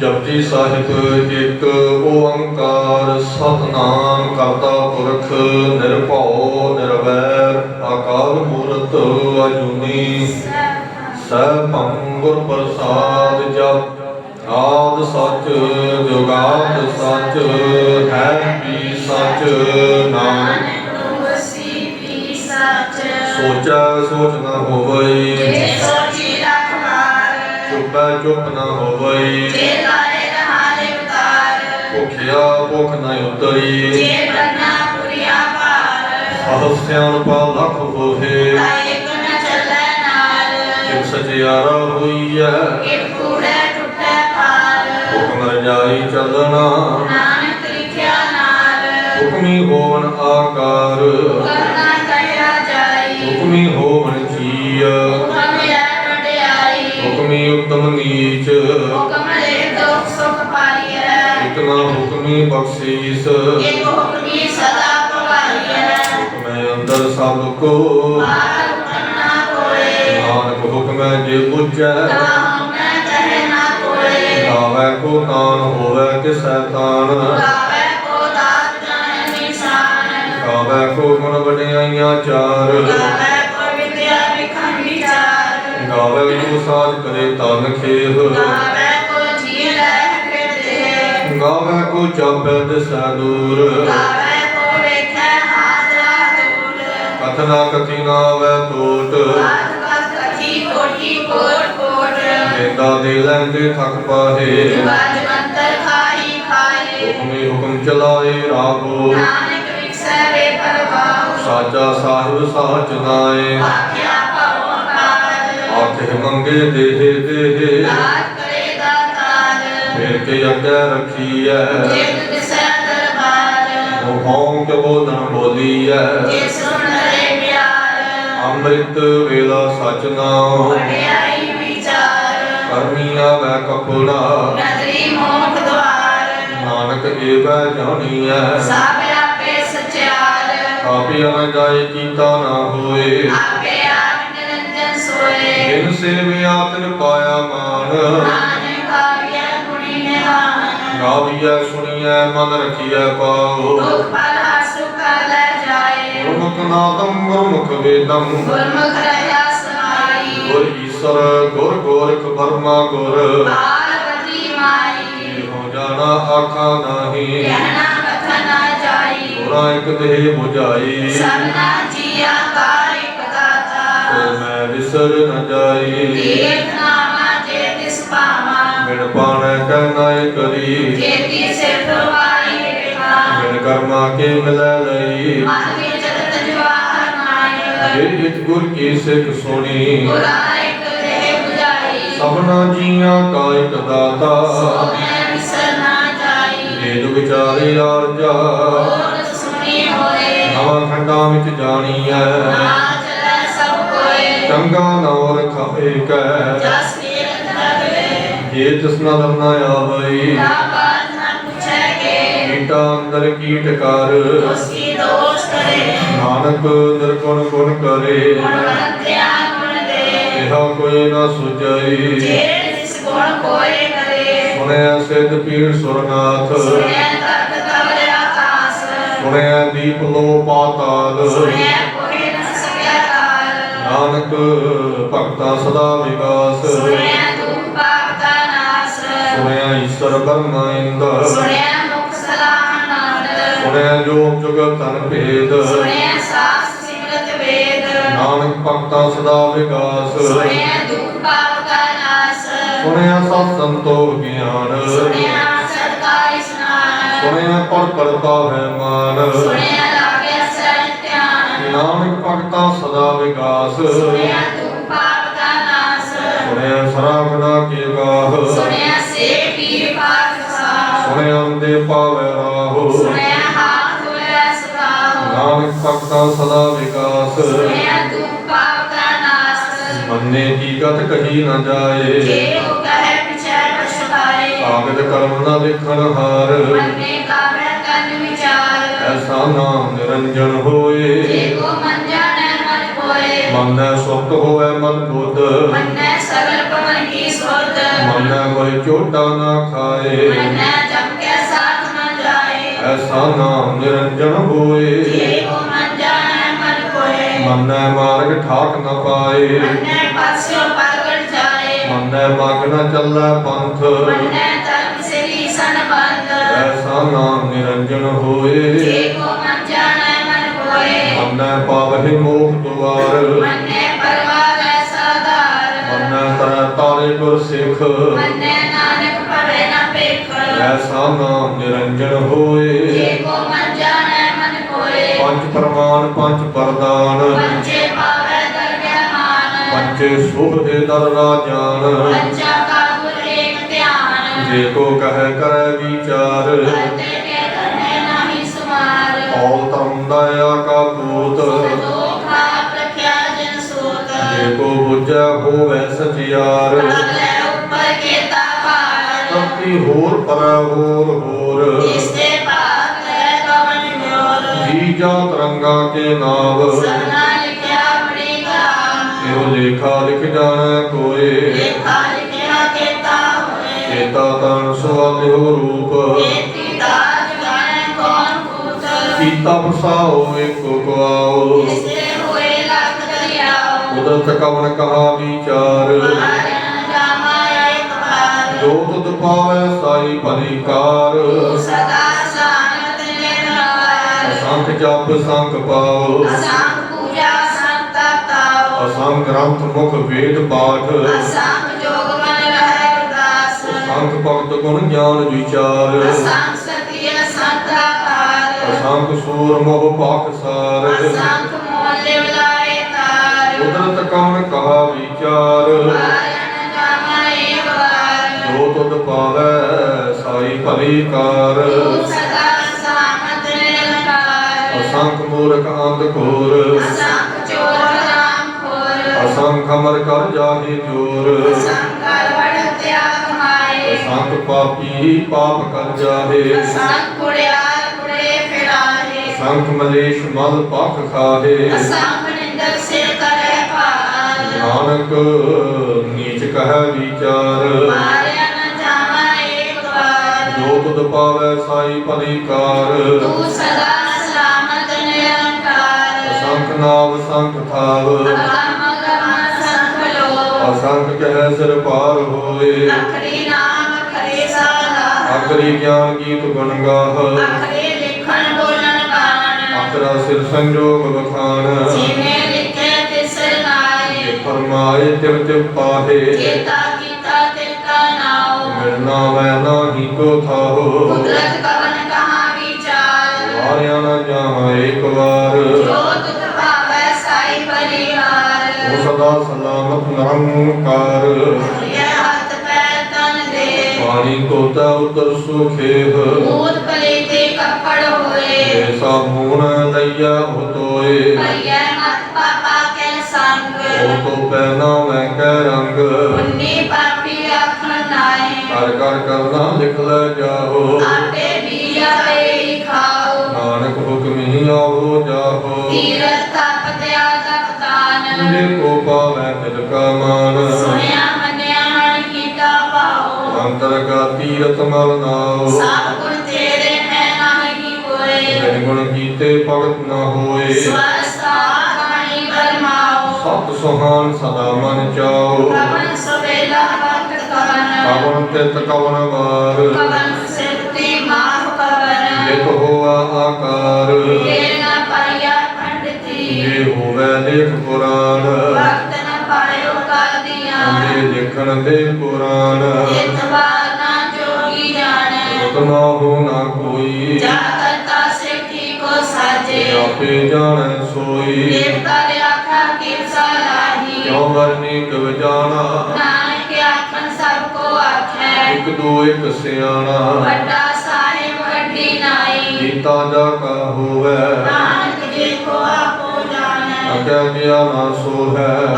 ਜਪਜੀ ਸਾਹਿਬ ਇੱਕ ਓੰਕਾਰ ਸਤਨਾਮ ਕਰਤਾ ਪੁਰਖ ਨਿਰਭਉ ਨਿਰਵੈਰ ਅਕਾਲ ਮੂਰਤ ਅਜੂਨੀ। ਸਭੰ ਗੁਰ ਪ੍ਰਸਾਦ ਜਪ ਆਦ ਸੱਚ ਜੁਗਾਦ ਸੱਚ ਹੈ ਵੀ ਸੱਚ ਨਾਨਕ ਸੋਚੈ। ਸੋਚ ਨਾ ਹੋਵਈ। ਚੁੱਪੈ ਚੁੱਪ ਨਾ ਹੋਵਈ। ਭੁਖਿਆ ਭੁਖ ਨਾ ਉਤਰੀ। ਸਹਸ ਸਿਆਣਪਾ ਲੱਖ ਹੋਏ ਜਿਨ ਸਚਿਆਰਾ ਹੋਈਐ। ਹੁਕਮ ਰਜਾਈ ਚੱਲਣਾ। ਨਾਨਕ ਲਿਖਿਆ ਨਾਲ ਹੁਕਮੀ ਹੋਵਨ ਆਕਾਰ। ਕਰਨਾ ਕਹਿਆ ਜਾਈ। ਹੁਕਮੀ ਹੋਵਨ ਜੀਅ ਨੀਚ। ਹੁਕਮ ਲੈ ਦੁਖ ਸੁਖ ਪਾਈਐ। ਇਕ ਨਾ ਹੁਕਮੀ ਬਖਸ਼ੀਸ। ਇੱਕ ਹੁਕਮੀ ਸਦਾ ਭਵਾਈਐ ਹੁਕਮੈ ਅੰਦਰ ਸਭ ਕੋ। ਬਾਹਰ ਨਾ ਕੋਏ। ਨਾਨਕ ਹੁਕਮੈ ਜੇ ਬੁਝੈ ਤਾਹੁ ਮੈਂ ਕਹੇ ਨਾ ਕੋਏ। ਗਾਵੈ ਕੋ ਤਾਨ ਹੋਵੈ ਕਿਸੈ ਤਾਨ। ਗਾਵੇ ਕੋ ਦਾਤ ਜਾਣੇ ਨਿਸ਼ਾਨ। ਗਾਵੈ ਕੋ ਗੁਣ ਵਡਿਆਈਆਂ ਚਾਰ। ਗਾਵੇ ਕੋ ਸਾਜ ਕਰੇ ਤਨ ਖੇਹ ਗਾਵੇ ਕੋ ਜੀ ਰਹਿ ਫਿਰਦੇ ਗਾਵੈ ਕੋ ਜਾਪੈ ਦਿਸੈ ਦੂਰ। ਗਾਵੇ ਕੋ ਵੇਖੈ ਹਾਜ਼ਰਾ ਦੂਰ। ਕਥਨਾ ਕਥੀ ਨਾ ਵੈ ਟੋਟ ਬਾਤ ਬਾਤ ਕਥੀ ਕੋਟੀ ਕੋਟ ਕੋਟ। ਦੇਂਦਾ ਦੇ ਲੈਂਦੇ ਥਕ ਪਾਹੇ। ਬਾਜ ਮੰਤਰ ਖਾਈ ਖਾਏ ਹੁਕਮੇ ਹੁਕਮ ਚਲਾਏ ਰਾਹੋ ਨਾਨਕ ਵਿਖਸੈ ਵੇ ਪਰਵਾਹੁ। ਸਾਚਾ ਸਾਹਿਬ ਸਾਚ ਨਾਏ। ਆਖਿਆ ਆਖੇ ਮੰਗੇ ਦੇਹੇ ਦੇਹੇ। ਦਾਤ ਕਰੇ ਦਾਤਾਰ ਫੇਰ ਕੇ ਅੱਗੇ ਰੱਖੀਐ। ਜਿਤ ਦਿਸੈ ਦਰਬਾਰ। ਮੋਹੋਂ ਕੇ ਬੋਲਣ ਬੋਲੀਐ। ਜੇ ਸੁਣ ਰੇ ਪਿਆਰ। ਅੰਮ੍ਰਿਤ ਵੇਲਾ ਸਚ ਨਾਮ ਵਡਿਆਈ ਵਿਚਾਰ। ਕਰਮੀ ਆਵੈ ਕਪੜਾ ਨਦਰੀ ਮੋਖ ਦਵਾਰ। ਨਾਨਕ ਏਵੈ ਜਾਣੀਐ। ਸਭ ਆਪੇ ਸਚਿਆਰ। ਆਪੇ ਨ ਜਾਏ ਕੀਤਾ ਨਾ ਹੋਏ। ਆਪੇ ਸੋਏ ਬਿਨ ਸੇਵਿਆ ਤਿਨ ਪਾਇਆ ਮਾਨ ਗਾਵੀਐ ਸੁਣੀਐ ਮਨ ਰਖੀਐ ਪਾਉ ਗੁਰਮੁਖ ਨਾਦੰ ਗੁਰਮੁਖ ਵੇਦੰ। ਗੁਰਮੁਖ ਰਹਾ ਸਮਾਈ ਗੁਰ ਈਸਰ ਗੁਰ ਗੋਰਖ ਬਰਮਾ ਗੁਰ। ਪਾਰਵਤੀ ਮਾਈ ਹੋ ਜਾਣਾ ਆਖਾ ਨਾਹੀ। ਕਹਿਣਾ ਕਥਨ ਨਾ ਜਾਈ। ਹੋਰਾ ਇਕ ਦੇਹ 부ਝਾਈ ਸਭਨਾ ਜੀਆ ਕਾ ਦਾਤਾ ਮੈਂ ਵਿਸਰ ਨ ਜਾਈ। ਤੀਰਥ ਨਾਮਾ ਜੇ ਤਿਸ ਪਾਵਾ ਬਿਨ ਪਾਣੈ ਕਹਿਣਾ ਕਰੀ ਜੇ ਤੀ ਸਿਰ ਵਾਈ ਵੇਖਾ ਬਿਨ ਕਰਮਾ ਕੇ ਮਿਲੈ ਲਈ। ਮਨ ਵਿੱਚ ਜਗਤ ਜਵਾਹਰ ਮਾਇ ਜੇ ਇਕ ਗੁਰ ਕੀ ਸਿੱਖ ਸੁਣੀ। ਗੁਰਾ ਇਕ ਦੇਹ 부ਝਾਈ ਸਭਨਾ ਜੀਆਂ ਕਾ ਇਕ ਦਾਤਾ। ਸੋਨੇ ਵਿਸਰ ਨਾ ਜਾਈ। ਜੇ ਜੋ ਵਿਚਾਰੇ ਆਰਜਾ। ਹੋਰ ਸੁਣੀ ਹੋਏ। ਨਵਾਂ ਖੰਡਾਂ ਵਿੱਚ ਜਾਣੀਐ। ਨਾ ਚਲੈ ਸਭ ਕੋਏ ਚੰਗਾ ਨੌ ਰਖਾਏ ਕੈ। ਜਸ ਕੀਰਤ ਲਗਵੇ ਜੇ ਤਿਸ ਨਾ ਦਰਨਾ ਆਵਈ। ਨਾ ਬਾਤ ਨਾ ਪੁੱਛੈ ਕੇ। ਕੀਟਾ ਅੰਦਰ ਕੀਟ ਕਰ। ਉਸ ਕੀ ਦੋਸ਼ ਕਰੇ। ਨਾਨਕ ਨਿਰਗੁਣ ਗੁਣ ਕਰੇ। ਗੁਣ ਵੰਤਿਆ ਗੁਣ ਦੇ। ਇਹਾ ਕੋਈ ਨਾ ਸੁਝਈ। ਜੇ ਜਿਸ ਗੁਣ ਕੋਏ ਕਰੇ। ਸੁਣਿਆ ਸਿੱਧ ਪੀੜ ਸੁਰਨਾਥ। ਸੁਣਿਆ ਤਤ ਕਵਲ ਆਕਾਸ ਸੁਣਿਆ ਦੀਪ ਲੋ ਪਾਤਾਲ। ਸੁਣਿਆ ਨਾਨਕ ਭਗਤਾ ਸਦਾ ਵਿਗਾਸ ਸੁਣਿਆ ਪਾਪ ਦਾ ਨਾਸ। ਸੁਣਿਆ ਈਸ਼ਰ ਬਰਮਾ ਇੰਦਰ। ਸੁਣਿਆ ਮੁਖ ਸਲਾਹ ਨਾਨਕ। ਸੁਣਿਆ ਜੋਗ ਜੁਗਤ ਤਨ ਭੇਦ। ਸੁਣਿਆ ਸਾਸ ਸਿਮਰਤ ਵੇਦ। ਨਾਨਕ ਭਗਤਾ ਸਦਾ ਵਿਗਾਸ ਸੁਣਿਆ ਪਾਪ ਦਾ ਨਾਸ। ਸੁਣਿਆ ਸਤ ਸੰਤੋਖ ਗਿਆਨ। ਸੁਣਿਆ ਸਤਕਾਰ ਇਸਨਾਨ ਸੁਣਿਆ ਪਰ ਪਰ ਪਾਵੈ ਮਾਨ। ਸੁਣਿਆ ਨਾਨਕ ਭਗਤਾ ਸਦਾ ਵਿਗਾਸ ਸੁਣਿਆ ਦੁਖ ਪਾਪ ਦਾ ਨਾਸ। ਸੁਣਿਆ ਸਰਾਗਣਾ ਕੀ ਗਾਹ। ਸੁਣਿਆ ਸੇ ਪੀਰ ਪਾਕ ਸਾਹ। ਸੁਣਿਆ ਅੰਦੇ ਪਾਵੈ ਰਾਹੋ। ਸੁਣਿਆ ਹਾਥ ਹੋਇਆ ਸਦਾਹੁ ਨਾਨਕ ਭਗਤਾ ਸਦਾ ਵਿਗਾਸ ਸੁਣਿਆ ਦੁਖ ਪਾਪ ਦਾ ਨਾਸ। ਮੰਨੇ ਕੀ ਗਤ ਕਹੀ ਨਾ ਜਾਏ। ਜੇ ਉਹ ਕਹੇ ਪਿਛੈ ਪਛਤਾਏ ਕਾਗਦ ਕਰਮ ਨਾ ਦੇਖਣ ਹਾਰ। ਮੰਨੇ ਐਸਾ ਨਾਮ ਨਿਰੰਜਨ ਹੋਏ। ਜੇ ਕੋ ਮਨ ਜਾਣੈ ਮਨ ਹੋਏ। ਮਨ ਸੁਖ ਹੋਵੇ ਮਨ ਬੁੱਧ। ਮੰਨੈ ਸਗਲ ਪਵਨ ਕੀ ਸੁਰਤ ਮਨੈ ਕੋਈ ਚੋਟਾ ਨਾ ਖਾਏ। ਮਨੈ ਜਮ ਕੇ ਸਾਥ ਨ ਜਾਏ। ਐਸਾ ਨਾਮ ਨਿਰੰਜਨ ਹੋਏ। ਜੇ ਕੋ ਮਨ ਜਾਣੈ ਮਨ ਕੋਏ ਮਨੈ ਮਾਰਗ ਠਾਕ ਨ ਪਾਏ। ਮਨੈ ਪਾਸਿਓ ਪਰਗਟ ਜਾਏ। ਮਨੈ ਮਗ ਨ ਚੱਲੈ ਪੰਥ। ਮਨੈ ਐਸਾ ਨਾਮ ਨਿਰੰਜਨ ਹੋਏ। ਜੇ ਕੋ ਮਨ ਜਾਣੈ ਮਨ ਕੋਏ। ਮਨੈ ਪਾਵਹਿ ਮੋਖ ਦੁਆਰ। ਮਨੈ ਪਰਵਾਰ ਐਸਾ ਧਾਰ ਮਨੈ ਤਰੈ ਤਾਰੇ ਗੁਰ ਸਿੱਖ ਮਨੈ ਨਾਨਕ ਭਵੇ ਨ ਪੇਖ ਐਸਾ ਨਾਮ ਨਿਰੰਜਨ ਹੋਏ। ਜੇ ਕੋ ਮਨ ਜਾਣੈ ਮਨ ਕੋਏ। ਪੰਜ ਪ੍ਰਮਾਨ ਪੰਜ ਪਰਦਾਨ ਪੰਚੇ ਪਾਵੈ ਦਰਗਹਿ ਮਾਨ ਪੰਚੇ ਸੁਭ ਦੇ ਦਰ ਰਾਜਾਨ। ਧਿਆਨ ਜੇ ਕੋ ਕਹੈ ਕਰੈ ਵਿਚਾਰ ਕੇ ਔਲ ਧਰਮ ਦਇਆ ਕਾ ਪੂਤ। ਜੇ ਕੋ ਬੁਝੈ ਹੋਵੈ ਸਚਿਆਰ। ਤਪੀ ਹੋਰ ਪਰੈ ਹੋਰ ਹੋਰ। ਜੀ ਜਾ ਤਰੰਗਾ ਕੇ ਨਾਵ। ਸਭਨਾ ਲਿਖਿਆ ਬੜੀ ਗਾਮ ਇਹੋ ਲੇਖਾ ਲਿਖ ਜਾਣੈ ਕੋਏ। ਲੇਖਾ ਏਤਾ ਤਨ ਸੁਆਲਿਓ ਰੂਪ। ਏਤੀ ਦਾਜ ਗਾਣੇ ਕੌਣ ਕੂਤ ਕੀਤਾ ਬਸਾਓ ਏਕੋ ਗਵਾਓ ਇਸੇ ਹੋਏ ਲੱਖ ਦਰਿਆਓ। ਉਦਤ ਕਵਨ ਕਹਾ ਵਿਚਾਰ। ਮਾਰਨ ਜਾਮਾ ਇੱਕ ਵਾਰ ਜੋ ਤੁਧ ਪਾਵੈ ਸਾਈ ਭਲੀ ਕਾਰ। ਤੂੰ ਸਦਾ ਸਾਨਤ ਨਿਰਵਾਰ ਅਸੰਖ ਜਪ ਸੰਖ ਪਾਓ। ਅਸੰਖ ਪੂਜਾ ਸੰਤ ਤਾਓ ਅਸੰਖ ਗ੍ਰੰਥ ਮੁਖ ਵੇਦ ਪਾਠ। ਅਸੰਖ ਅਸੰਖ ਭਗਤ ਗੁਣ ਗਿਆਨ ਵਿਚਾਰ। ਅਸੰਖ ਸਤਿ ਅਸੰਖ ਆਕਾਰ ਅਸੰਖ ਸੂਰ ਮੋਹ ਪਾਖ ਸਾਰ। ਅਸੰਖ ਮੋਲ ਲਿਵਲਾਏ ਤਾਰ। ਉਦਰਤ ਕਵਨ ਕਹਾ ਵਿਚਾਰ। ਮਾਰਨ ਜਾਮਾ ਇੱਕ ਵਾਰ। ਜੋ ਤੁਧ ਪਾਵੈ ਸਾਈ ਭਲੀ ਕਾਰ। ਤੂੰ ਸਦਾ ਸਾਮਤ ਨਿਰੰਕਾਰ। ਅਸੰਖ ਮੂਰਖ ਅੰਧ ਘੋਰ। ਅਸੰਖ ਚੋਰ ਰਾਮ ਖੋਰ ਅਸੰਖ ਅਮਰ ਕਰ ਜਾਹੇ ਜੋਰ ਤਿਆਗ ਅਸੰਖ ਪਾਪੀ ਪਾਪ ਕਰ ਜਾਹੇ। ਅਸੰਖ ਕੁੜਿਆਰ ਕੁੜੇ ਫਿਰਾਏ ਅਸੰਖ ਮਲੇਸ਼ ਮਲ ਪਖ ਖਾਹੇ। ਅਸੰਖ ਨਿੰਦਕ ਸੇ ਕਰੇ ਭਾਰ। ਨਾਨਕ ਨੀਚ ਕਹਿ ਵਿਚਾਰ। ਮਾਰਿਆ ਨ ਜਾਵਾ ਇੱਕ ਵਾਰ। ਜੋ ਤੁਧ ਪਾਵੈ ਸਾਈ ਭਲੀ ਕਾਰ। ਤੂੰ ਸਦਾ ਸਲਾਮਤ ਨਿਰੰਕਾਰ। ਅਸੰਖ ਨਾਮ ਸੰਖ ਥਾਵ। ਅਸੰਖ ਕਹਿ ਸਿਰ ਪਾਰ ਹੋਏ। ਅਖਰੀ ਅਕਰੀ ਗਿਆਨ ਗੀਤ ਗੁਣ ਗਾਹ। ਅਖਰੇ ਲਿਖਣ ਬੋਲਣ ਬਾਣ। ਅਕਰਾ ਸਿਰ ਸੰਜੋਗ ਬਖਾਨ ਜਿਵੇਂ ਲਿਖੇ ਲਾਏ ਜੇ ਫਰਮਾਏ ਤਿਵ ਤਿਵ ਪਾਹੇ। ਚੇਤਾ ਕੀਤਾ ਤਿਲਕਾ ਨਾਉ। ਮਿਲਣਾ ਮੈਂ ਨਾਹੀ ਕੋ ਥਾਹੋ। ਕੁਦਰਤ ਕਵਨ ਕਹਾ ਵਿਚਾਰ। ਵਾਰਿਆ ਨਾ ਜਾਵਾਂ ਇੱਕ ਵਾਰ। ਜੋ ਤੁਧ ਭਾਵੈ ਸਾਈ ਉਹ ਸਦਾ ਸਲਾਮਤ ਤਨ ਦੇ ਪਾਣੀ ਤੋਤਾ ਉਤਰ ਸੁਖੇਹ। ਮੂਤ ਪਲੇ ਤੇ ਕੱਪੜ ਹੋਏ। ਐਸਾ ਮੂਣ ਲਈਆ ਹੋਤੋਏ ਭਈਐ ਮਤ ਪਾਪਾ ਕੇ ਸੰਗ। ਉਹ ਤੋਂ ਪਹਿਨਾ ਮੈਂ ਕਹਿ ਰੰਗ। ਪੁੰਨੀ ਪਾਪੀ ਆਖਣ ਨਾਏ ਕਰ ਕਰ ਕਰਨਾ ਲਿਖ ਲੈ ਜਾਹੋ। ਆਪੇ ਵੀ ਆਏ ਖਾਓ। ਨਾਨਕ ਹੁਕਮ ਆਵੋ ਜਾਹੋ। ਤੀਰਥ ਤਪ ਤਿਆ ਤਪਤਾਨ ਜੇ ਕੋ ਪਾਵੈ ਤਿਲ ਕਾ ਮਾਨ। ਸੁਣਿਆ ਅੰਤਰ ਕਾ ਤੀਰਥ ਮਲ ਨਾਓ ਸਭ ਗੁਣ ਤੇਰੇ ਮੈਂ ਨਹੀਂ ਕੋਏ ਬਿਨ ਗੁਣ ਕੀਤੇ ਭਗਤ ਨਾ ਹੋਏ। ਸਵਸਤਾ ਬਾਣੀ ਬਰਮਾਓ ਸਤ ਸੁਹਾਨ ਸਦਾ ਮਨ ਚਾਓ। ਕਵਨ ਸਵੇਲਾ ਵਕਤ ਕਵਨ। ਕਵਨ ਤਿਤ ਕਵਨ ਵਾਰ ਕਵਨ ਸਿਰਤੀ ਮਾਹ ਕਵਨ। ਲਿਖ ਹੋਆ ਆਕਾਰ। ਇਹ ਨਾ ਪਾਇਆ ਪੰਡਤੀ ਜੇ। ਹੋਵੇ ਲੇਖ ਪੁਰਾਣ ਲਿਖਣ ਦੇ ਪੁਰਾਣ ਇਤਵਾਰ ਨਾ ਜੋਗੀ ਜਾਣੈ। ਉਤਨਾ ਹੋ ਨਾ ਕੋਈ। ਜਾ ਕਰਤਾ ਸਿੱਖੀ ਕੋ ਸਾਜੇ। ਆਪੇ ਜਾਣੈ ਸੋਈ। ਦੇਵਤਾ ਦੇ ਆਖਾ ਕਿਵ ਸਲਾਹੀ ਕਿਉ ਵਰਨੀ ਕਵ ਜਾਣਾ? ਨਾਨਕ ਆਖਣ ਸਭ ਕੋ ਆਖੈ। ਇੱਕ ਦੋ ਇੱਕ ਸਿਆਣਾ। ਵੱਡਾ ਸਾਹਿਬ ਵੱਡੀ ਨਾਈ। ਕੀਤਾ ਜਾ ਕਾ ਹੋਵੇ। ਨਾਨਕ ਜੀ ਕੋ ਆਪੋ ਜਾਣੈ। ਅਕਿਆ ਗਿਆ ਨਾ ਸੋ ਹੈ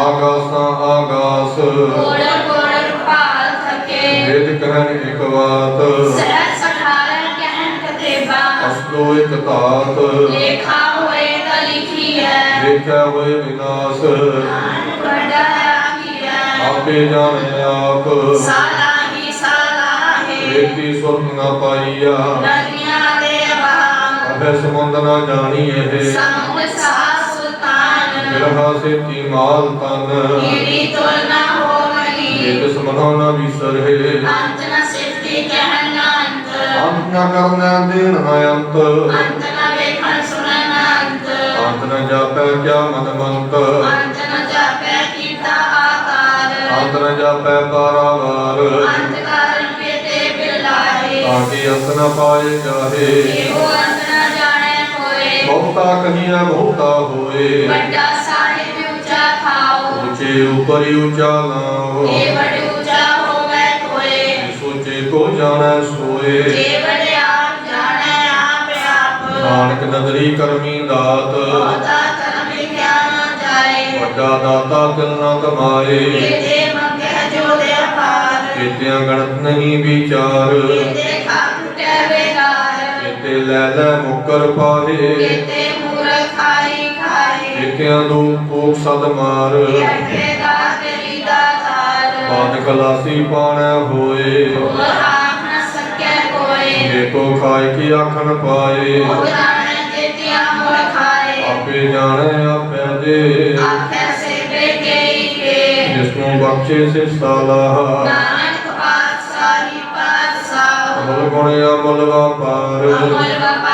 ਆਗਾਸਾਂ ਆਗਾਸ। ਕੋੜ ਕੋੜ ਪਾਲ ਥਕੇ। ਵੇਦ ਕਹਿਣ ਇੱਕ ਬਾਤ। ਸਹਿ ਸਠਾਰਨ ਕਹਿਣ ਕਤੇਬਾ ਅਸਲੋ ਇੱਕ ਧਾਤ। ਲੇਖਾ ਹੋਏ ਤਾਂ ਲਿਖੀ ਹੈ ਦੇਖਿਆ ਹੋਏ ਵਿਨਾਸ਼। ਵੱਡਾ ਆਖੀਐ ਆਪੇ ਜਾਣੇ ਆਪ। ਸਾਲਾ ਹੀ ਸਾਲਾ ਹੈ। ਰੇਤੀ ਸੁਰਤ ਨਾ ਪਾਈਆ ਨਦੀਆਂ ਦੇ ਬਾਗ ਅਬੇ ਸਮੁੰਦ ਨਾ ਜਾਣੀ ਇਹ। ਸਮੁੰਦ ਸਾ ਸੇਤੀ ਮਾਲ ਤਨ। ਮੇਰੀ ਤੁਲਨਾ ਹੋ ਮਹੀ ਜਿਤ ਸਮਨੋ ਨਾ ਅੰਤ ਨ ਸਿਫਤੀ ਕਹਿਣ ਨਾ ਅੰਤ। ਅੰਤ ਨਾ ਕਰਨਾ ਦੇਣ ਨਾ ਅੰਤ। ਅੰਤ ਨ ਵੇਖਣ ਸੁਣਨ ਅੰਤ। ਅੰਤ ਨ ਜਾਪੈ ਕਿਆ ਮਨ ਮੰਤ। ਅੰਤ ਨ ਜਾਪੈ ਕੀਤਾ ਆਕਾਰ ਅੰਤ ਨ ਜਾਪੈ ਪਾਰਾਵਾਰ ਅੰਤ ਕਾਰਨ ਪੇਤੇ ਬਿਲਾਏ ਆਕੀ ਅੰਤ ਨ ਪਾਏ ਜਾਹੇ। ਇਹੋ ਅੰਤ ਨ ਜਾਣੇ ਹੋਏ ਬਹੁਤਾ ਕਹੀਆ ਬਹੁਤਾ ਹੋਏ। ਵੱਡਾ ਉੱਚੇ ਉਪਰਿ ਉੱਚਾ ਨਾਮ ਇਹ ਵੱਡ ਉੱਚਾ ਹੋਵੇ ਕੋਏ ਸੋਚੇ ਕੋ ਜਾਣੈ ਸੋਏ। ਜੇ ਵਡਿਆਪ ਜਾਣੈ ਆਪ ਆਪ। ਨਾਨਕ ਨਦਰੀ ਕਰਮੀ ਦਾਤ। ਬਹੁਤਾ ਕਰਮ ਲਿਖਿਆ ਨਾ ਜਾਏ। ਵੱਡਾ ਦਾਤਾ ਤਿਲ ਨਾ ਕਮਾਏ। ਇਹਦੇ ਮੰਗਹਿ ਜੋ ਦੇ ਅਪਾਰ ਕੀਤਿਆਂ ਗਣਤ ਨਹੀਂ ਵਿਚਾਰ। ਬੇਕਾਰ। ਕੀਤੇ ਲੈ ਲੈ ਮੁਕਰ ਪਾਹੇ। ਇਹਦੇ ਮੂਰਖ ਖਾਈ ਖਾਏ ਕੀਤਿਆਂ ਦੋ ਸਦ ਮਾਰ ਇਹ ਦਾ ਤੇਰੀ ਦਾਤਾਰ ਬਾਦ ਕਲਾਸੀ ਪਾਣੈ ਹੋਏ। ਉਹ ਆਪ ਨ ਸਕੈ ਕੋਏ ਦੇਖੋ ਖਾਇ ਕੀ ਆਖਣ ਪਾਏ। ਉਹ ਜਾਣੈ ਜੇਤਿਆ ਮੁਰ ਖਾਏ ਆਪੇ ਜਾਣੈ ਆਪੇ ਦੇ। ਆਖੈ ਸੇ ਬੇਕੇ ਕੇ ਜਿਸ ਨੂੰ ਬਖਸ਼ੇ ਸੇ ਸਾਲਾ। ਨਾਨਕ ਪਾਤਸ਼ਾਹੀ ਪਾਤਸ਼ਾਹ ਮੁਲ ਗੁਣ ਅਮਲ ਵਪਾਰ ਅਮੁਲ ਵਪਾਰੀ।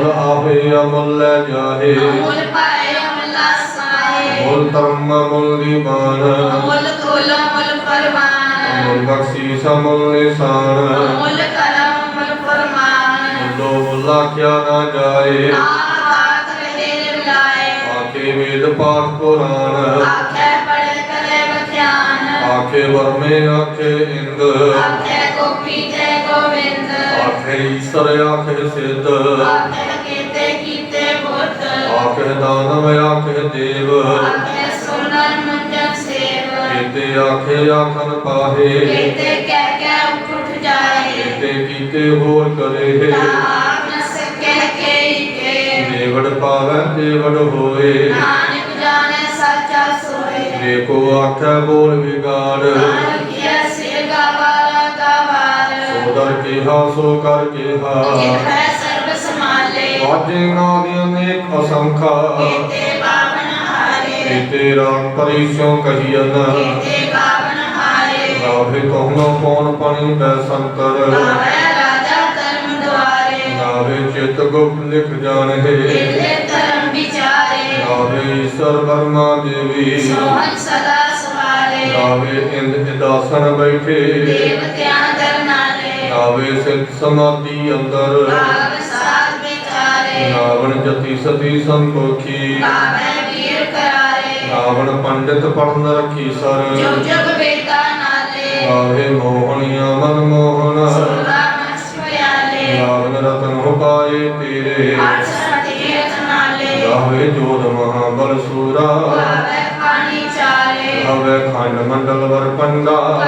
ਭੰਡਾਰ ਮੁਲ ਆਪੇ ਅਮਲ ਲੈ ਜਾਹੇ। ਅਮੁਲ ਪਾਏ ਅਮੁਲ ਆਸਾਏ। ਮੁਲ ਧਰਮ ਮੁਲ ਦੀਵਾਨ ਅਮੁਲ ਤੋਲ ਅਮੁਲ ਪਰਵਾਨ ਮੁਲ ਬਖਸ਼ੀ ਸਮੁਲ ਨਿਸ਼ਾਨ। ਅਮੁਲ ਕਰਮ ਅਮੁਲ ਮੁਲੋ ਮੁਲਾ ਕਿਆ ਨਾ ਜਾਏ। ਆਪ ਰਹੇ ਰਿਲਾਏ। ਆਖੇ ਵੇਦ ਪਾਠ ਪੁਰਾਣ। ਆਖੇ ਪੜੇ ਕਰੇ ਬਖਿਆਨ ਆਖੇ ਵਰਮੇ ਆਖੇ ਇੰਦ। ਆਖੇ ਗੋਪੀ ਤੇ ਆਖੇ ਈਸ਼ਰ ਆਖੇ ਸਿੱਧ ਆਖੇ ਕੀਤੇ ਕੀਤੇ ਬੁੱਧ ਆਖੇ ਦਾਨਵ ਆਖੇ ਦੇਵ ਆਖੇ ਸੁਨਨ ਮੰਜਨ ਸੇਵ ਕੀਤੇ ਆਖੇ ਆਖਨ ਪਾਹੇ ਕੀਤੇ ਕਹਿ ਕਹਿ ਉੱਠ ਉੱਠ ਜਾਏ ਕੀਤੇ ਕੀਤੇ ਹੋਰ ਕਰੇ ਆਪ ਨ ਸਕੈ ਕੇ ਕੇ ਦੇਵੜ ਪਾਵੈ ਦੇਵੜ ਹੋਏ ਨਾਨਕ ਜਾਣੈ ਸੱਚਾ ਸੋਏ ਦੇਖੋ ਆਖੈ ਬੋਲ ਵਿਗਾੜ ਨਾਨਕ ਕੀਆ ਸਿਰ ਗਵਾਰਾ ਸੋਦਰ ਕਿਹਾ ਸੋ ਕਰ ਕਿਹਾ ਹੈ ਸਰਬ ਸਮਾਲੇ ਵਾਜੇ ਨਾਦੀਆਂ ਅਨੇਕ ਅਸੰਖਾ ਕੀਤੇ ਬਾਵਨ ਹਾਰੇ। ਕੀਤੇ ਰਾਮ ਪਰਿਸੋਂ ਕਹੀਨ ਕੀਤੇ ਬਾਵਨ ਹਾਰੇ। ਰਾਹੇ ਕਹੁਨੋ ਕੌਣ ਪਣੀ ਬੈ ਸੰਤਰ। ਆਵੇ ਰਾਜਾ ਧਰਮ ਦੁਆਰੇ। ਨਾਵੇ ਚਿਤ ਗੁਪਤ ਲਿਖ ਜਾਣਗੇ ਕੀਤੇ ਧਰਮ ਵਿਚਾਰੇ। ਨਾਵੇ ਈਸ਼ਰ ਵਰਮਾ ਦੇਵੀ। ਸੋਹਣ ਸਦਾ ਸਵਾਰੇ ਨਾਵੇ ਇੰਦ ਇਦਾਸਨ ਬੈਠੇ। ਦੇਵਤਿਆਂ ਨਾਵੇ ਸਿੱਧ ਸਮਾਧੀ ਅੰਦਰ। ਭਾਗ ਸਾਧ ਵਿਚਾਰੇ। ਨਾਵਣ ਜਤੀ ਸਤੀ ਸੰਤੋਖੀ। ਗਾਵੇ ਵੀਰ ਕਰਾਰੇ। ਨਾਵਣ ਪੰਡਿਤ ਪੜਨ ਰਖੀ ਸਰ। ਜੁਗ ਜੁਗ ਵੇਦਾ ਨਾਲੇ। ਨਾਵੇ ਮੋਹਣੀਆਂ ਮਨ ਮੋਹਨ ਸੁਰਾ ਮਛ ਪਿਆਲੇ। ਨਾਵਨ ਰਤਨ ਹੋ ਪਾਏ ਤੇਰੇ ਅਠ ਤੀਰਥ ਨਾਲੇ। ਨਾਵੇ ਜੋਤ ਮਹਾਬਲ ਸੂਰਾ। ਗਾਵੇ ਖਾਣੀ ਚਾਰੇ। ਨਾਵੇ ਖੰਡ ਮੰਡਲ ਵਰ ਪੰਡਾ।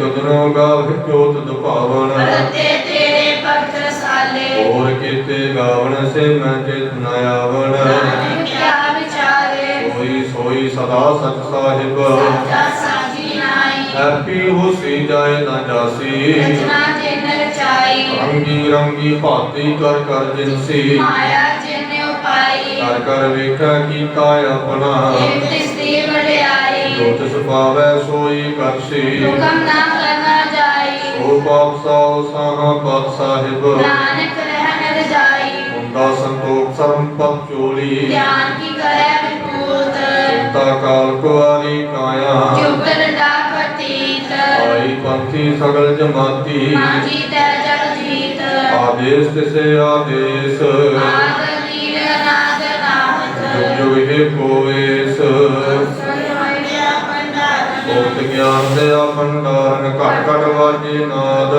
ਏ ਤੁਧਨੋ ਗਾਵੇ ਜੋਤ ਦੁਪਾਵਨ ਰਤੇ ਤੇਰੇ ਭਗਤ ਰਸਾਲੇ। ਹੋਰ ਕੀਤੇ ਗਾਵਣ ਸੇ ਮੈਂ ਚਿਤ ਨ ਆਵਣ। ਕਿਆ ਵਿਚਾਰੇ। ਸੋਈ ਸੋਈ ਸਦਾ ਸਚ ਸਾਹਿਬ। ਸਾਚਾ ਸਾਜੀ ਨਾਈ। ਹੈਪੀ ਹੋਸੀ ਜਾਏ ਨਾ ਜਾਸੀ। ਰਚਨਾ ਜਿਨ ਰਚਾਈ ਰੰਗੀ ਰੰਗੀ ਭਾਤੀ ਕਰ ਕਰ ਜਿਨਸੀ। ਮਾਇਆ ਜਿਨ ਉਪਾਈ। ਕਰ ਕਰ ਵੇਖਿਆ ਕੀਤਾ ਆਪਣਾ ਇਹ ਜੋ ਤਿਸ ਪਾਵੈ ਸੋਈ ਕਰਸੀ ਹੁਕਮ ਨਾ ਕਰਨਾ ਜਾਈ। ਸੋ ਪਾਪ ਸਾਉ ਸਾਹਾ ਪਤ ਸਾਹਿਬ। ਨਾਨਕ ਰਹਿਣ ਰਜਾਈ ਹੁੰਦਾ ਸੰਤੋਖ ਸਰਮ ਪਤ ਚੋਲੀ। ਧਿਆਨ ਕੀ ਕਰੇ ਵਿਪੂਤ। ਚਿੰਤਾ ਕਾਲ ਕੁਆਰੀ ਕਾਇਆ। ਜੁਗਲ ਡਾ ਪਤੀਤ ਆਈ ਪੰਥੀ ਸਗਲ ਜਮਾਤੀ। ਮਾਜੀ ਤੈ ਜਗ ਜੀਤ। ਆਦੇਸ ਤਿਸੇ ਆਦੇਸ। ਆਦ ਨੀਰ ਨਾਦ ਨਾਹਤ। ਜੁਗ ਜੁਗ ਹੈ ਗਿਆਨ ਦੇ ਭੰਡਾਰਨ ਘਟ ਘਟ ਵਾਜੇ ਨਾਦ।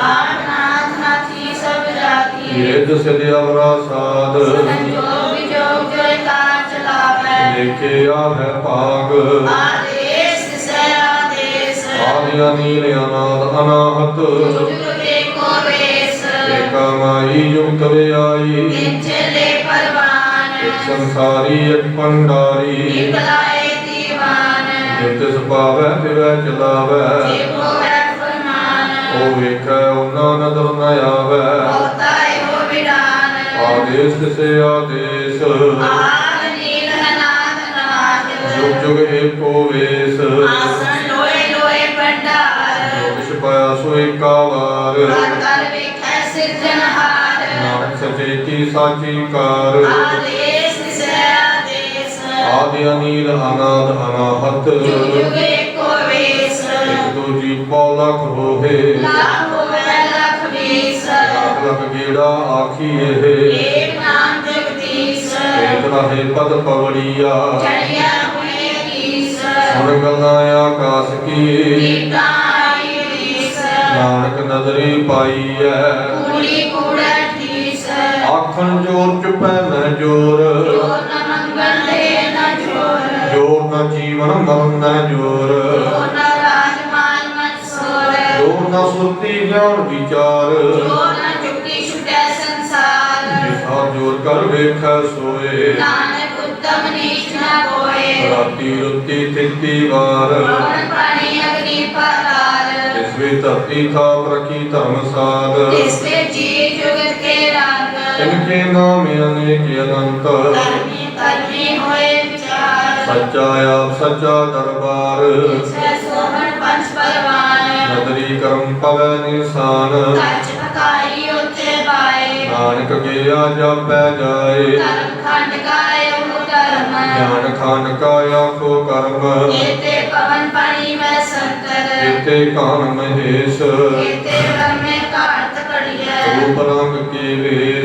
ਆਠ ਨਾਥ ਸਭ ਜਾਤੀ। ਏਦ ਸਿਧ ਅਵਰਾ ਸਾਧ। ਸੰਜੋਗ ਵਿਜੋਗ ਜੋ ਕਾਰ ਚਲਾਵੈ ਦੇਖੇ ਆਵੈ ਭਾਗ। ਆਦੇਸ ਸੇ ਆਦੇਸ। ਆਦਿ ਅਨੀਲ ਅਨਾਦ ਅਨਾਹਤ। ਜੁਗ ਏਕੋ ਵੇਸ। ਏਕ ਕਾਮਾਈ ਯੁਕਤ ਵਿਆਈ ਕਿੰਚਲੇ ਪਰਵਾਨ। ਇੱਕ ਸੰਸਾਰੀ ਇੱਕ ਪੰਡਾਰੀ ਜਿਤ ਤਿਸ ਪਾਵੈ ਤਿਵੈ ਚਲਾਵੈ। ਉਹ ਵੇਖੈ ਉਹਨਾਂ ਨਦਰ ਨ ਆਵੈ। ਆਦੇਸ ਤਿਸੇ ਆਦੇਸ। ਜੁਗ ਜੁਗ ਏਕੋ ਵੇਸ ਆਸਣ ਲੋਏ ਲੋਏ ਭੰਡਾਰ। ਜੋ ਪਾਇਆ ਸੋ ਏਕਾ ਵਾਰ ਕਰ ਵੇਖੈ ਸਿਰਜਣਹਾਰ। ਨਾਨਕ ਸਚੇ ਕੀ ਸਾਚੀ ਕਾਰ। ਆਦਿ ਅਨੀਲ ਅਨਾਦ ਅਨਾਹਤ ਜੁਗ ਜੁਗ ਏਕੋ ਵੇਸ। ਇੱਕ ਦੋ ਜੀ ਪਉ ਲਖ ਹੋਏ ਲੱਖ ਹੋਵੇ ਲੱਖ ਵੀਸ। ਲੱਖ ਲੱਖ ਗੇੜਾ ਆਖੀ ਇਹ ਏਕ ਨਾਮ ਜਗਦੀਸ਼ ਏਕ ਰਹੇ ਪਦ ਪਵੜੀਆ। ਚੜਿਆ ਹੋਏ ਕੀਸ ਸੁਣ ਗੱਲਾਂ ਆਕਾਸ ਕੀ। ਕੀਟਾਂ ਆਈ ਰੀਸ ਨਾਨਕ ਨਦਰੀ ਪਾਈ ਐ ਕੂੜੀ ਕੂੜਾ ਠੀਸ ਆਖਣ ਜੋਰ ਚੁਪੈ ਮੈਂ ਜੋਰ ਮਰਨ ਨਾ ਜੋਰ। ਜੋਰ ਨ ਰਾਜ ਮਾਲ ਮਨਸੂਰ ਜੋਰ ਨਾ ਸੁਰਤੀ ਗਿਆਨ ਵਿਚਾਰ। ਜੋਰ ਨ ਚੁੱਕੀ ਛੁਟੈ ਸੰਸਾਰ। ਜਿਸਾ ਜੋਰ ਕਰ ਵੇਖੈ ਸੋਏ। ਨਾਨਕ ਉਤਮ ਨੀਚ ਨ ਕੋਏ ਰਾਤੀ ਰੁੱਤੀ ਤਿੱਤੀ ਵਾਰ। ਪਵਨ ਪਾਣੀ ਅਗਨੀ ਪਾਤਾਲ ਇਸ ਵੇ ਧਰਤੀ ਥਾਪ ਰਖੀ ਧਰਮਸਾਲ ਇਸ ਤੇ ਜੀ ਜੁਗਤ ਕੇ ਰੰਗ। ਇਨਕੇ ਨਾਮ ਅਨੇਕ ਅਨੰਤ। ਕਰਮੀ ਕਰਮੀ ਹੋਏ ਸੱਚਾ ਆਪ ਸੱਚਾ ਦਰਬਾਰ। ਸੈ ਸੋਹਣ ਪੰਜ ਪਰਵਾਨ ਨਦਰੀ ਕਰਮ ਪਵੈ ਨਿਸ਼ਾਨ। ਕੱਚ ਪਕਾਈ ਉਤੇ ਪਾਏ ਨਾਨਕ ਗਿਆ ਜਾਪੈ ਜਾਏ। ਧਰਮ ਖੰਡ ਕਾਇ ਉਹ ਧਰਮ। ਗਿਆਨ ਖਾਨ ਕਾ ਆਖੋ ਕਰਮ। ਏਤੇ ਪਵਨ ਪਾਣੀ ਮੈਂ ਸੰਤਰ। ਇਤੇ ਕਾਨ ਮਹੇਸ਼। ਏਤੇ ਰਮੇ ਘਾਟ ਕੜੀਐ ਰੂਪ ਰੰਗ ਕੀ ਵੇਸ।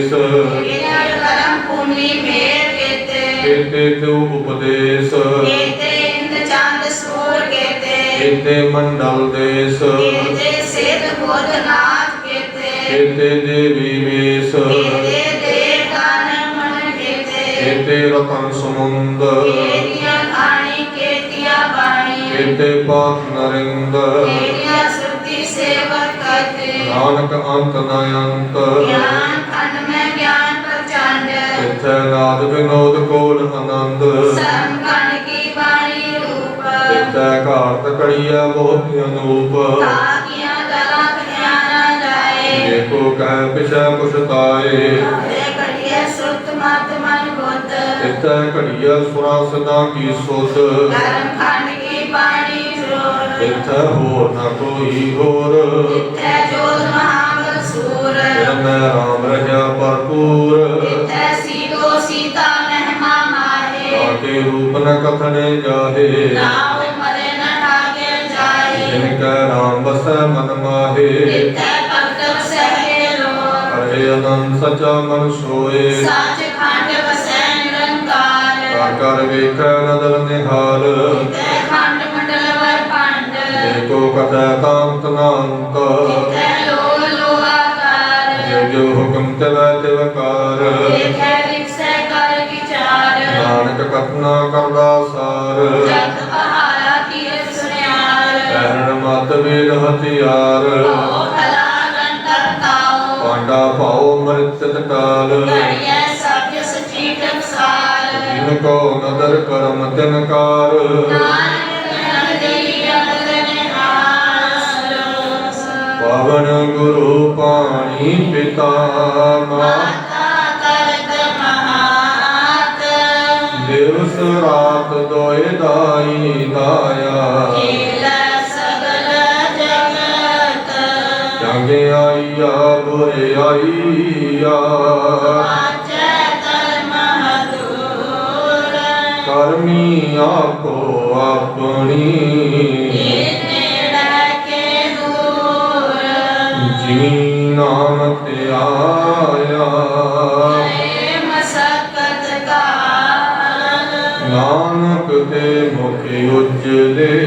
ਕੇਤੇ ਮੰਡਲ ਦੇਸ। ਏਤੇ ਸੇਤ ਬੋਧ ਨਾਥ ਕੇਤੇ। ਇਤੇ ਦੇਵੀ ਵੇਸ। ਏਤੇ ਦੇਵ ਗਾਨ ਮਨ ਕੇਤੇ। ਇਤੇ ਰਤਨ ਸਮੁੰਦ। ਏਤੀਆਂ ਖਾਣੀ ਕੇਤੀਆਂ ਬਾਣੀ। ਇਤੇ ਪਾਤ ਨਰਿੰਦ। ਏਤੀਆਂ ਸੁਰਤੀ ਸੇਵਕ ਕਰਤੇ। ਨਾਨਕ ਅੰਤ ਨ ਅੰਤ ਗਿਆਨ ਖੰਡ ਮੈਂ ਗਿਆਨ ਪ੍ਰਚੰਡ। ਇਥੇ ਨਾਦ ਵਿਨੋਦ ਇਥੇ ਘਾਟ ਕੜੀਆ ਬਹੁਤ ਅਨੂਪ। ਤਾਕੀਆਂ ਗਲਾਂ ਕਰਿਆ ਨਾ ਜਾਏ ਦੇਖੋ ਕਹਿ ਪਿਛੈ ਪੁਛਤਾਏ ਹਰੇ ਕੜੀਏ ਸੁਰਤ ਮਤ ਮਨ ਬੁੱਧ ਇਥੇ ਘੜੀਆ ਸੁਰਾ ਸਦਾ ਕੀ ਸੁਧ। ਕਰਮ ਖੰਡ ਕੀ ਬਾਣੀ ਜੋਰ ਇਥੇ ਹੋਰ ਨਾ ਕੋਈ ਹੋਰ। ਇਤੈ ਜੋਤ ਮਹਾਬਲ ਸੂਰ ਮੈਂ ਰਾਮ ਰਹਾ ਭਰਪੂਰ। ਇਤੈ ਸੀਤੋ ਸੀਤਾ ਮਹਿਮਾ ਮਾਹੇ। ਆਕੇ ਰੂਪ ਨ ਕਥਨੇ ਜਾਹੇ। ਨਾਉ ਮਰੇ ਨ ਠਾਗੇ ਜਾਏ ਜਿਨ ਕੈ ਰਾਮ ਬਸੈ ਮਨ ਮਾਹੇ। ਇਤੈ ਭਗਤ ਸਹਿ ਲੋ ਹਰੇ ਅਨੰਦ ਸਚਾ ਮਨ ਸੋਏ। ਸੱਚ ਖੰਡ ਵਸੈ ਨਿਰੰਕਾਰ। ਕਰ ਕਰ ਵੇਖੈ ਨਦਰ ਨਿਹਾਲ। ਇਤੈ ਖੰਡ ਮੰਡਲ ਵਰ ਪੰਡ ਏਕੋ ਕਥੈ ਤਾਂਤ ਨਾੰਤ। ਇਤੈ ਲੋ ਲੋ ਆਕਾਰ ਜੋ ਜੋ ਹੁਕਮ ਤਵੈ ਤਿਵਕਾਰ ਦੇਖੈ ਵਿਖਸੈ ਕਰ ਵਿਚਾਰ। ਨਾਨਕ ਕਥਨਾ ਕਰਦਾ ਸਾਰ। ਜਤ ਮਤ ਵੇਦ ਹਥਿਆਰ। ਪਾਂਡਾ ਭਾਉ ਮ੍ਰਿਤਤ ਕਾਲ ਕਰਿਐ ਜਿਨ ਕੋ ਨਦਰ ਕਰਮ ਤਿਨ ਪਵਨ ਗੁਰੂ ਪਾਣੀ ਪਿਤਾ ਮਾ ਮਾਤਾ। ਕਰਤ ਮਹਾਤ ਦਿਵਸ ਰਾਤ ਦੋਇ ਦਾਈ ਦਾਇਆ। ਜੰਗ ਆਈਆ, ਬੁਰੇ ਆਈਆ। ਆਚੈ ਧਰਮ ਹਦੂਰ ਕਰਮੀ ਆਪੋ ਆਪਣੀ। ਜੀ ਨਾਮ ਤੇ ਆਇਆ। ਮਸਕਤ ਕਾਲ ਨਾਨਕ ਤੇ ਮੁਖ ਉਜਲੇ।